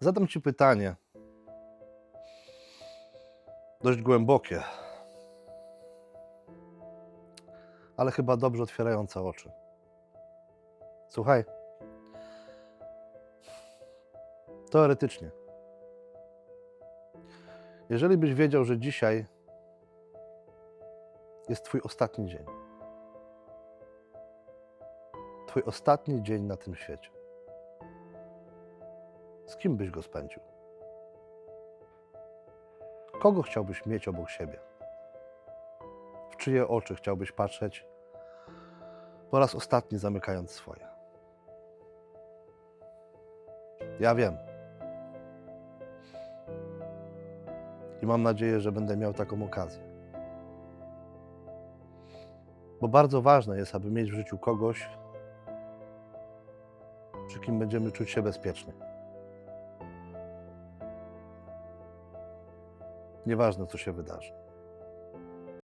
Zadam Ci pytanie. Dość głębokie, ale chyba dobrze otwierające oczy. Słuchaj. Teoretycznie. Jeżeli byś wiedział, że dzisiaj jest Twój ostatni dzień, Twój ostatni dzień na tym świecie, z kim byś go spędził? Kogo chciałbyś mieć obok siebie? W czyje oczy chciałbyś patrzeć po raz ostatni zamykając swoje? Ja wiem. I mam nadzieję, że będę miał taką okazję. Bo bardzo ważne jest, aby mieć w życiu kogoś, przy kim będziemy czuć się bezpiecznie. Nieważne, co się wydarzy.